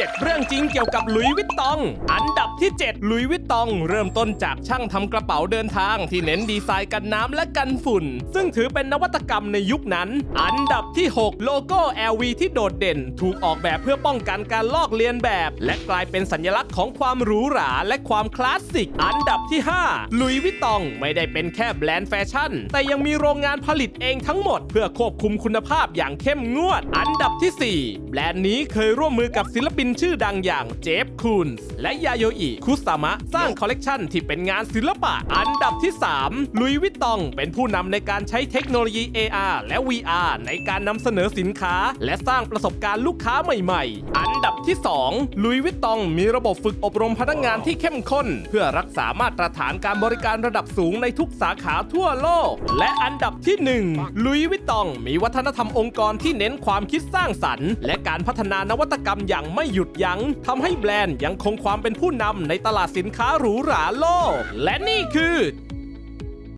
7 เรื่องจริงเกี่ยวกับหลุยส์วิตตอง อันดับที่ 7 หลุยส์วิตตอง เริ่มต้นจากช่างทำกระเป๋าเดินทางที่เน้นดีไซน์กันน้ำและกันฝุ่น ซึ่งถือเป็นนวัตกรรมในยุคนั้น อันดับที่ 6 โลโก้ LV ที่โดดเด่น ถูกออกแบบเพื่อป้องกันการลอกเลียนแบบ และกลายเป็นสัญลักษณ์ของความหรูหราและความคลาสสิก อันดับที่ 5 หลุยส์วิตตองไม่ได้เป็นแค่แบรนด์แฟชั่น แต่ยังมีโรงงานผลิตเองทั้งหมด เพื่อควบคุมคุณภาพอย่างเข้มงวด อันดับที่ 4 แบรนด์นี้เคยร่วมมือกับศิลปินชื่อดังอย่างเจฟคูนส์และยาโยอิคุซามะ สร้างคอลเลกชันที่เป็นงานศิลปะ อันดับที่ 3 ลุยวิตตอง เป็นผู้นำในการใช้เทคโนโลยี AR และ VR ในการนำเสนอสินค้า และสร้างประสบการณ์ลูกค้าใหม่ ๆ อัน ดับที่ 2 ลุยวิตตองมีระบบฝึกอบรมพนักงานที่เข้มข้น เพื่อรักษามาตรฐานการบริการระดับสูงในทุกสาขาทั่วโลก และอันดับที่ 1 ลุยวิตตองมีวัฒนธรรมองค์กรที่เน้นความคิดสร้างสรรค์ และการพัฒนานวัตกรรมอย่างไม่หยุดยัง้งทำให้แบรนด์ยังคงความเป็นผู้นำในตลาดสินค้าหรูหราโลก และนี่คือ